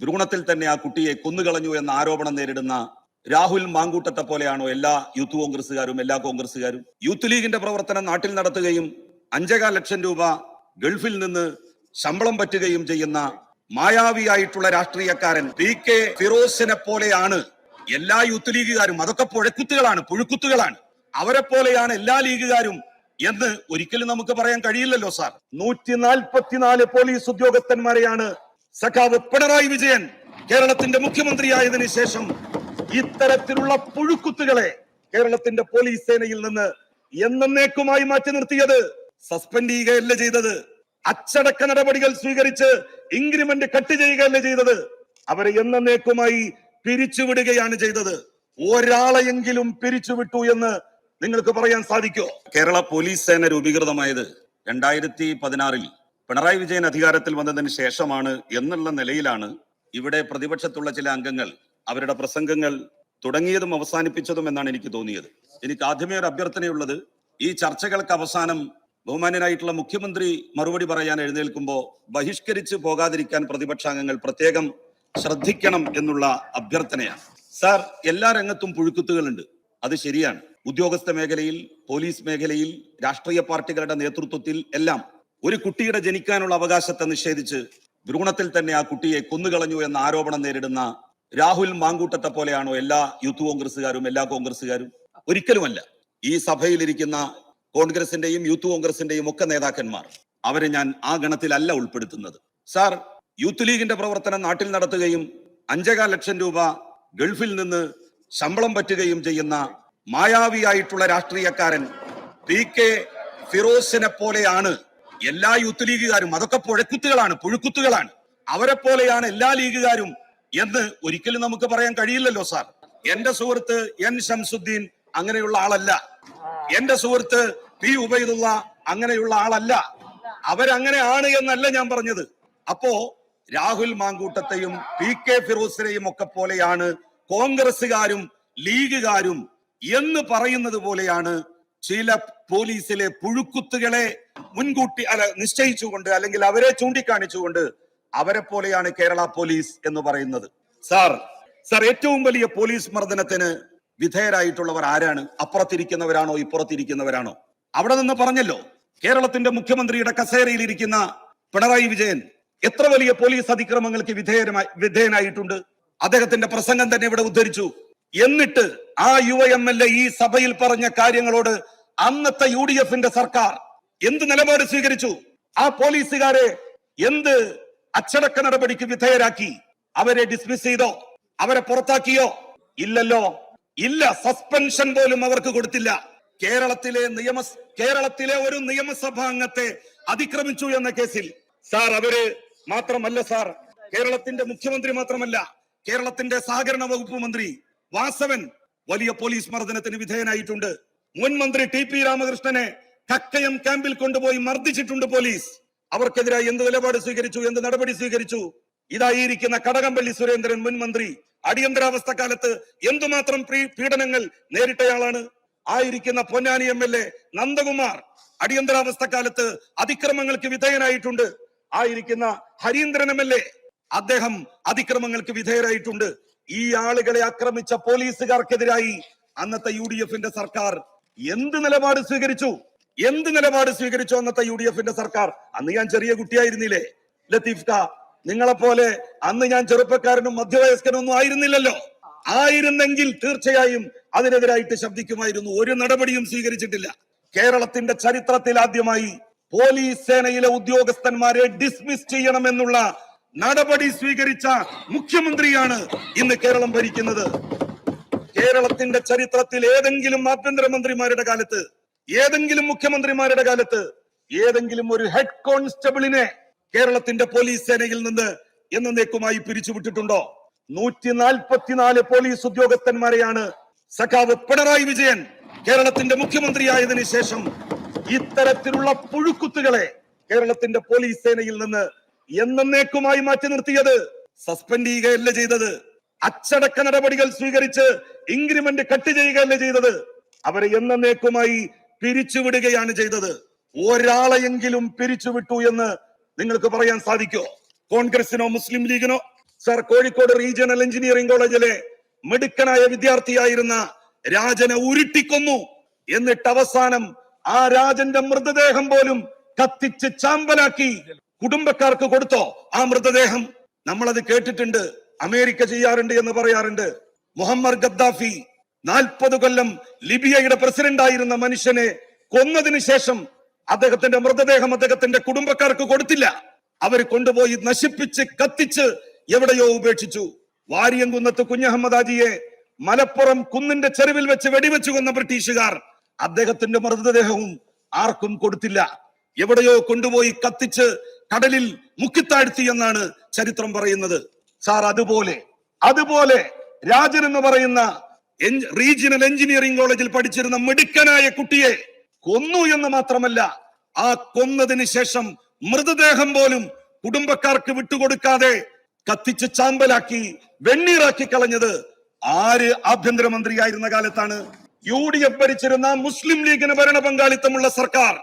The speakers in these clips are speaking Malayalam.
ഭ്രൂണത്തിൽ തന്നെ ആ കുട്ടിയെ കൊന്നുകളഞ്ഞു എന്ന ആരോപണം നേരിടുന്ന രാഹുൽ മാങ്കൂട്ടത്തെ പോലെയാണോ എല്ലാ യൂത്ത് കോൺഗ്രസ്സുകാരും എല്ലാ കോൺഗ്രസ്സുകാരും? യൂത്ത് ലീഗിന്റെ പ്രവർത്തനം നാട്ടിൽ നടത്തുകയും അഞ്ചേകാൽ ലക്ഷം രൂപ ഗൾഫിൽ നിന്ന് ശമ്പളം പറ്റുകയും ചെയ്യുന്ന മായാവിയായിട്ടുള്ള രാഷ്ട്രീയക്കാരൻ പി കെ ഫിറോസിനെ പോലെയാണ് എല്ലാ യൂത്ത് ലീഗുകാരും. അതൊക്കെ പുഴക്കുത്തുകളാണ് പുഴുക്കുത്തുകളാണ്. അവരെ പോലെയാണ് എല്ലാ ലീഗുകാരും എന്ന് ഒരിക്കലും നമുക്ക് പറയാൻ കഴിയില്ലല്ലോ സാർ. നൂറ്റി നാൽപ്പത്തിനാല് പോലീസ് ഉദ്യോഗസ്ഥന്മാരെയാണ് സഖാവ് പിണറായി വിജയൻ കേരളത്തിന്റെ മുഖ്യമന്ത്രിയായതിനു ശേഷം ഇത്തരത്തിലുള്ള പുഴുക്കുത്തുകളെ കേരളത്തിന്റെ പോലീസ് സേനയിൽ നിന്ന് എന്നേക്കുമായി മാറ്റി നിർത്തിയത് സസ്പെൻഡ് ചെയ്യുകയല്ല ചെയ്തത്. അച്ചടക്ക നടപടികൾ സ്വീകരിച്ച് ഇൻക്രിമെന്റ് കട്ട് ചെയ്യുകയല്ല ചെയ്തത്. അവരെ എന്നേക്കുമായി പിരിച്ചുവിടുകയാണ് ചെയ്തത്. ഒരാളെയെങ്കിലും പിരിച്ചുവിട്ടു എന്ന് നിങ്ങൾക്ക് പറയാൻ സാധിക്കോ കേരള പോലീസ് സേന രൂപീകൃതമായത് രണ്ടായിരത്തി പതിനാറിൽ പിണറായി വിജയൻ അധികാരത്തിൽ വന്നതിന് ശേഷമാണ് എന്നുള്ള നിലയിലാണ് ഇവിടെ പ്രതിപക്ഷത്തുള്ള ചില അംഗങ്ങൾ അവരുടെ പ്രസംഗങ്ങൾ തുടങ്ങിയതും അവസാനിപ്പിച്ചതും എന്നാണ് എനിക്ക് തോന്നിയത്. എനിക്ക് ആദ്യമേ ഒരു അഭ്യർത്ഥനയുള്ളത് ഈ ചർച്ചകൾക്ക് അവസാനം ബഹുമാന്യനായിട്ടുള്ള മുഖ്യമന്ത്രി മറുപടി പറയാൻ എഴുന്നേൽക്കുമ്പോൾ ബഹിഷ്കരിച്ച് പോകാതിരിക്കാൻ പ്രതിപക്ഷാംഗങ്ങൾ പ്രത്യേകം ശ്രദ്ധിക്കണം എന്നുള്ള അഭ്യർത്ഥനയാണ്. സാർ എല്ലാ രംഗത്തും പുഴുക്കുത്തുകളുണ്ട്. അത് ശരിയാണ്. ഉദ്യോഗസ്ഥ മേഖലയിൽ പോലീസ് മേഖലയിൽ രാഷ്ട്രീയ പാർട്ടികളുടെ നേതൃത്വത്തിൽ എല്ലാം ഒരു കുട്ടിയുടെ ജനിക്കാനുള്ള അവകാശത്തെ നിഷേധിച്ച് ഭ്രൂണത്തിൽ തന്നെ ആ കുട്ടിയെ കൊന്നുകളഞ്ഞു എന്ന ആരോപണം നേരിടുന്ന രാഹുൽ മാങ്കൂട്ടത്തെ പോലെയാണോ എല്ലാ യൂത്ത് കോൺഗ്രസ്സുകാരും എല്ലാ കോൺഗ്രസ്സുകാരും? ഒരിക്കലുമല്ല. ഈ സഭയിലിരിക്കുന്ന കോൺഗ്രസിന്റെയും യൂത്ത് കോൺഗ്രസിന്റെയും ഒക്കെ നേതാക്കന്മാർ. അവരെ ഞാൻ ആ ഗണത്തിലല്ല ഉൾപ്പെടുത്തുന്നത്. സാർ യൂത്ത് ലീഗിന്റെ പ്രവർത്തനം നാട്ടിൽ നടത്തുകയും അഞ്ചേകാൽ ലക്ഷം രൂപ ഗൾഫിൽ നിന്ന് ശമ്പളം പറ്റുകയും ചെയ്യുന്ന മായാവിയായിട്ടുള്ള രാഷ്ട്രീയക്കാരൻ പി കെ ഫിറോസിനെ പോലെയാണ് എല്ലാ യൂത്ത് ലീഗുകാരും അതൊക്കെ പുഴക്കുത്തുകളാണ് പുഴുക്കുത്തുകളാണ്. അവരെ പോലെയാണ് എല്ലാ ലീഗുകാരും എന്ന് ഒരിക്കലും നമുക്ക് പറയാൻ കഴിയില്ലല്ലോ സാർ. എന്റെ സുഹൃത്ത് എൻ ഷംസുദ്ദീൻ അങ്ങനെയുള്ള ആളല്ല. എന്റെ സുഹൃത്ത് പി ഉബൈദുള്ള അങ്ങനെയുള്ള ആളല്ല. അവരങ്ങനെ ആണ് എന്നല്ല ഞാൻ പറഞ്ഞത്. അപ്പോ രാഹുൽ മാങ്കൂട്ടത്തെയും പി കെ ഫിറോസിനെയും ഒക്കെ പോലെയാണ് കോൺഗ്രസുകാരും ലീഗുകാരും എന്ന് പറയുന്നത് പോലെയാണ് ചില പോലീസിലെ പുഴുക്കുത്തുകളെ മുൻകൂട്ടി അല്ല നിശ്ചയിച്ചുകൊണ്ട് അല്ലെങ്കിൽ അവരെ ചൂണ്ടിക്കാണിച്ചുകൊണ്ട് അവരെ പോലെയാണ് കേരള പോലീസ് എന്ന് പറയുന്നത്. സാർ സാർ ഏറ്റവും വലിയ പോലീസ് മർദ്ദനത്തിന് വിധേയരായിട്ടുള്ളവർ ആരാണ്? അപ്പുറത്തിരിക്കുന്നവരാണോ ഇപ്പുറത്തിരിക്കുന്നവരാണോ? അവിടെ നിന്ന് പറഞ്ഞല്ലോ കേരളത്തിന്റെ മുഖ്യമന്ത്രിയുടെ കസേരയിൽ ഇരിക്കുന്ന പിണറായി വിജയൻ എത്ര വലിയ പോലീസ് അതിക്രമങ്ങൾക്ക് വിധേയമായി വിധേയനായിട്ടുണ്ട്? അദ്ദേഹത്തിന്റെ പ്രസംഗം തന്നെ ഇവിടെ ഉദ്ധരിച്ചു. എന്നിട്ട് ആ യുവ എം എൽ എ ഈ സഭയിൽ പറഞ്ഞ കാര്യങ്ങളോട് അന്നത്തെ യു ഡി എഫിന്റെ സർക്കാർ എന്ത് നിലപാട് സ്വീകരിച്ചു? ആ പോലീസുകാരെ എന്ത് അച്ചടക്ക നടപടിക്ക് വിധേയരാക്കി? അവരെ ഡിസ്മിസ് ചെയ്തോ? അവരെ പുറത്താക്കിയോ? ഇല്ലല്ലോ. ഇല്ല സസ്പെൻഷൻ പോലും അവർക്ക് കൊടുത്തില്ല. കേരളത്തിലെ നിയമ കേരളത്തിലെ ഒരു നിയമസഭാ അംഗത്തെ അതിക്രമിച്ചു എന്ന കേസിൽ. സാർ അവർ മാത്രമല്ല സാർ. കേരളത്തിന്റെ മുഖ്യമന്ത്രി മാത്രമല്ല കേരളത്തിന്റെ സഹകരണ വകുപ്പ് മന്ത്രി വാസവൻ വലിയ പോലീസ് മർദ്ദനത്തിന് വിധേയനായിട്ടുണ്ട്. മുൻ മന്ത്രി ടി പി രാമകൃഷ്ണനെ കക്കയം ക്യാമ്പിൽ കൊണ്ടുപോയി മർദ്ദിച്ചിട്ടുണ്ട് പോലീസ്. അവർക്കെതിരായി എന്ത് നിലപാട് സ്വീകരിച്ചു എന്ത് നടപടി സ്വീകരിച്ചു? ഇതായിരിക്കുന്ന കടകംപള്ളി സുരേന്ദ്രൻ മുൻ മന്ത്രി. അടിയന്തരാവസ്ഥ കാലത്ത് എന്തുമാത്രം പീഡനങ്ങൾ നേരിട്ടയാളാണ്? ആയിരിക്കുന്ന Ponnani M L A Nandakumar അടിയന്തരാവസ്ഥ കാലത്ത് അതിക്രമങ്ങൾക്ക് വിധേയനായിട്ടുണ്ട്. ആയിരിക്കുന്ന ഹരീന്ദ്രൻ എം എൽ എ അദ്ദേഹം അതിക്രമങ്ങൾക്ക് വിധേയരായിട്ടുണ്ട്. ഈ ആളുകളെ ആക്രമിച്ച പോലീസുകാർക്കെതിരായി അന്നത്തെ യു ഡി എഫിന്റെ സർക്കാർ എന്ത് നിലപാട് സ്വീകരിച്ചു? എന്ത് നിലപാട് സ്വീകരിച്ചു അന്നത്തെ യു ഡി എഫിന്റെ സർക്കാർ? അന്ന് ഞാൻ ചെറിയ കുട്ടിയായിരുന്നില്ലേ? ലത്തീഫ് ഖാ നിങ്ങളെപ്പോലെ അന്ന് ഞാൻ ചെറുപ്പക്കാരനും മധ്യവയസ്കനും ഒന്നും ആയിരുന്നില്ലല്ലോ. ആയിരുന്നെങ്കിൽ തീർച്ചയായും അതിനെതിരായിട്ട് ശബ്ദിക്കുമായിരുന്നു. ഒരു നടപടിയും സ്വീകരിച്ചിട്ടില്ല. കേരളത്തിന്റെ ചരിത്രത്തിൽ ആദ്യമായി പോലീസ് സേനയിലെ ഉദ്യോഗസ്ഥന്മാരെ ഡിസ്മിസ് ചെയ്യണമെന്നുള്ള നടപടി സ്വീകരിച്ച മുഖ്യമന്ത്രിയാണ് ഇന്ന് കേരളം ഭരിക്കുന്നത്. കേരളത്തിന്റെ ചരിത്രത്തിൽ ഏതെങ്കിലും ആഭ്യന്തരമന്ത്രിമാരുടെ കാലത്ത് ഏതെങ്കിലും മുഖ്യമന്ത്രിമാരുടെ കാലത്ത് ഏതെങ്കിലും ഒരു ഹെഡ് കോൺസ്റ്റബിളിനെ കേരളത്തിന്റെ പോലീസ് സേനയിൽ നിന്ന് എന്നേക്കുമായി പിരിച്ചുവിട്ടിട്ടുണ്ടോ? നൂറ്റി നാൽപ്പത്തിനാല് പോലീസ് ഉദ്യോഗസ്ഥന്മാരെയാണ് സഖാവ് പിണറായി വിജയൻ കേരളത്തിന്റെ മുഖ്യമന്ത്രിയായതിനു ശേഷം ഇത്തരത്തിലുള്ള പുഴുക്കുത്തുകളെ കേരളത്തിന്റെ പോലീസ് സേനയിൽ നിന്ന് എന്നേക്കുമായി മാറ്റി നിർത്തിയത്. സസ്പെൻഡ് ചെയ്യുകയല്ല ചെയ്തത്. അച്ചടക്ക നടപടികൾ സ്വീകരിച്ച് ഇൻക്രിമെന്റ് കട്ട് ചെയ്യുകയല്ല ചെയ്തത്. അവരെ എന്നേക്കുമായി പിരിച്ചുവിടുകയാണ് ചെയ്തത്. ഒരാളെയെങ്കിലും പിരിച്ചുവിട്ടു എന്ന് നിങ്ങൾക്ക് പറയാൻ സാധിക്കോ? കോൺഗ്രസിനോ മുസ്ലിം ലീഗിനോ? സർ കോഴിക്കോട് റീജിയണൽ എഞ്ചിനീയറിംഗ് കോളേജിലെ മിടുക്കനായ വിദ്യാർത്ഥിയായിരുന്ന രാജനെ ഉരുട്ടിക്കൊന്നു. എന്നിട്ട് അവസാനം ആ രാജന്റെ മൃതദേഹം പോലും കത്തിച്ച് ചാമ്പലാക്കി. കുടുംബക്കാർക്ക് കൊടുത്തോ ആ മൃതദേഹം? നമ്മളത് കേട്ടിട്ടുണ്ട്. അമേരിക്ക ചെയ്യാറുണ്ട് എന്ന് പറയാറുണ്ട്. മുഹമ്മദ് ഗദ്ദാഫി നാൽപ്പത് കൊല്ലം ലിബിയയുടെ പ്രസിഡന്റ് ആയിരുന്ന മനുഷ്യനെ കൊന്നതിന് ശേഷം അദ്ദേഹത്തിന്റെ മൃതദേഹം അദ്ദേഹത്തിന്റെ കുടുംബക്കാർക്ക് കൊടുത്തില്ല. അവർ കൊണ്ടുപോയി നശിപ്പിച്ച് കത്തിച്ച് എവിടെയോ ഉപേക്ഷിച്ചു. വാരിയംകുന്നത്ത് കുഞ്ഞഹമ്മദ് ആജിയെ മലപ്പുറം കുന്നിന്റെ ചെരുവിൽ വെച്ച് വെടിവെച്ചു കൊന്ന ബ്രിട്ടീഷുകാർ. അദ്ദേഹത്തിന്റെ മൃതദേഹവും ആർക്കും കൊടുത്തില്ല. എവിടെയോ കൊണ്ടുപോയി കത്തിച്ച് കടലിൽ മുക്കിത്താഴ്ത്തി എന്നാണ് ചരിത്രം പറയുന്നത്. സാർ അതുപോലെ അതുപോലെ രാജൻ എന്ന് പറയുന്ന റീജിയണൽ എഞ്ചിനീയറിംഗ് കോളേജിൽ പഠിച്ചിരുന്ന മിടുക്കനായ കുട്ടിയെ കൊന്നു എന്ന് മാത്രമല്ല ആ കൊന്നതിന് ശേഷം മൃതദേഹം പോലും കുടുംബക്കാർക്ക് വിട്ടുകൊടുക്കാതെ കത്തിച്ച് ചാമ്പലാക്കി വെണ്ണീറാക്കി കളഞ്ഞത് ആര്? ആഭ്യന്തരമന്ത്രിയായിരുന്ന കാലത്താണ്. യു ഡി എഫ് ഭരിച്ചിരുന്ന മുസ്ലിം ലീഗിന് ഭരണ പങ്കാളിത്തമുള്ള സർക്കാർ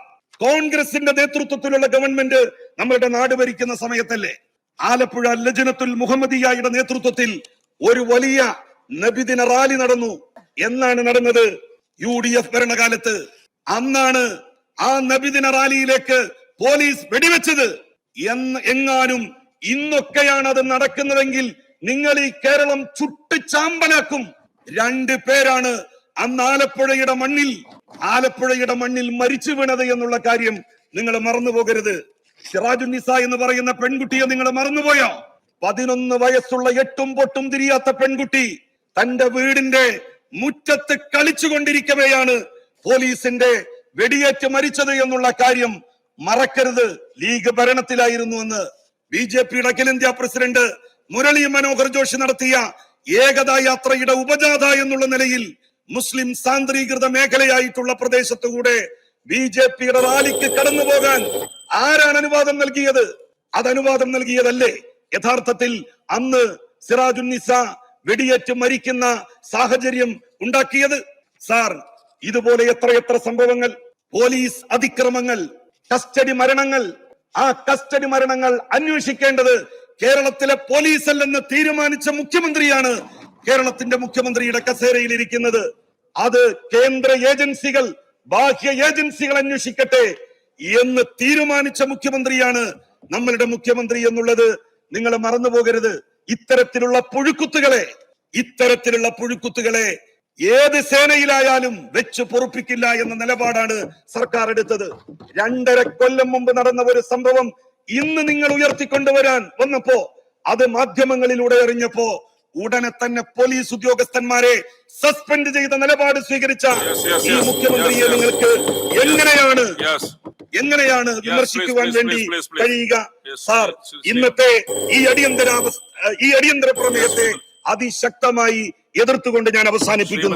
കോൺഗ്രസിന്റെ നേതൃത്വത്തിലുള്ള ഗവൺമെന്റ് നമ്മളുടെ നാട് ഭരിക്കുന്ന സമയത്തല്ലേ? ആലപ്പുഴ ലജനത്തുൽ മുഹമ്മദിയായുടെ നേതൃത്വത്തിൽ ഒരു വലിയ നബിദിന റാലി നടന്നു. എന്നാണ് നടന്നത്? യു ഡി എഫ് ഭരണകാലത്ത്. അന്നാണ് ആ നബിദിന റാലിയിലേക്ക് പോലീസ് വെടിവെച്ചത്. എന്ന് എങ്ങാനും ഇന്നൊക്കെയാണ് അത് നടക്കുന്നതെങ്കിൽ നിങ്ങൾ ഈ കേരളം ചുട്ടിച്ചാമ്പലാക്കും. രണ്ട് പേരാണ് അന്ന് ആലപ്പുഴയുടെ മണ്ണിൽ ആലപ്പുഴയുടെ മണ്ണിൽ മരിച്ചു വീണത് എന്നുള്ള കാര്യം നിങ്ങൾ മറന്നു പോകരുത് സിറാജുന്നിസ എന്ന് പറയുന്ന പെൺകുട്ടിയെ നിങ്ങൾ മറന്നുപോയോ? പതിനൊന്ന് വയസ്സുള്ള എട്ടും പൊട്ടും തിരിയാത്ത പെൺകുട്ടി തന്റെ വീടിന്റെ മുറ്റത്ത് കളിച്ചുകൊണ്ടിരിക്കവെയാണ് പോലീസിന്റെ വെടിയേറ്റ് മരിച്ചത് എന്നുള്ള കാര്യം മറക്കരുത്. ലീഗ് ഭരണത്തിലായിരുന്നു എന്ന് ബി ജെ പിയുടെ അഖിലേന്ത്യാ പ്രസിഡന്റ് മുരളി മനോഹർ ജോഷി നടത്തിയ ഏകതാ യാത്രയുടെ ഉപജാഥ എന്നുള്ള നിലയിൽ മുസ്ലിം സാന്ദ്രീകൃത മേഖലയായിട്ടുള്ള പ്രദേശത്തുകൂടെ ബി ജെ പിയുടെ റാലിക്ക് കടന്നു പോകാൻ ആരാണ് അനുവാദം നൽകിയത്? അത് അനുവാദം നൽകിയതല്ലേ? യഥാർത്ഥത്തിൽ അന്ന് സിറാജുന്നിസ വെടിയേറ്റ് മരിക്കുന്ന സാഹചര്യം ഉണ്ടാക്കിയത്? സാർ ഇതുപോലെ എത്ര സംഭവങ്ങൾ? പോലീസ് അതിക്രമങ്ങൾ കസ്റ്റഡി മരണങ്ങൾ. ആ കസ്റ്റഡി മരണങ്ങൾ അന്വേഷിക്കേണ്ടത് കേരളത്തിലെ പോലീസ് അല്ലെന്ന് തീരുമാനിച്ച മുഖ്യമന്ത്രിയാണ് കേരളത്തിന്റെ മുഖ്യമന്ത്രിയുടെ കസേരയിൽ ഇരിക്കുന്നത്. അത് കേന്ദ്ര ഏജൻസികൾ ബാഹ്യ ഏജൻസികൾ അന്വേഷിക്കട്ടെ. എന്ന് തീരുമാനിച്ച മുഖ്യമന്ത്രിയാണ് നമ്മളുടെ മുഖ്യമന്ത്രി എന്നുള്ളത് നിങ്ങൾ മറന്നു പോകരുത് ഇത്തരത്തിലുള്ള പുഴുക്കുത്തുകളെ ഇത്തരത്തിലുള്ള പുഴുക്കുത്തുകളെ ഏത് സേനയിലായാലും വെച്ച് പൊറുപ്പിക്കില്ല എന്ന നിലപാടാണ് സർക്കാർ എടുത്തത് രണ്ടര കൊല്ലം മുമ്പ് നടന്ന ഒരു സംഭവം ഇന്ന് നിങ്ങൾ ഉയർത്തിക്കൊണ്ടുവരാൻ വന്നപ്പോ അത് മാധ്യമങ്ങളിലൂടെ അറിഞ്ഞപ്പോ ഉടനെ തന്നെ പോലീസ് ഉദ്യോഗസ്ഥന്മാരെ സസ്പെൻഡ് ചെയ്ത നിലപാട് സ്വീകരിച്ച ഈ മുഖ്യമന്ത്രിയെ. നിങ്ങൾക്ക് എങ്ങനെയാണ്. എങ്ങനെയാണ് വിമർശിക്കുവാൻ വേണ്ടി. കഴിയുക സാർ. ഇന്നത്തെ ഈ അടിയന്തരാവസ്ഥ ഈ അടിയന്തര പ്രമേയത്തെ അതിശക്തമായി എതിർത്തുകൊണ്ട് ഞാൻ അവസാനിപ്പിക്കുന്നു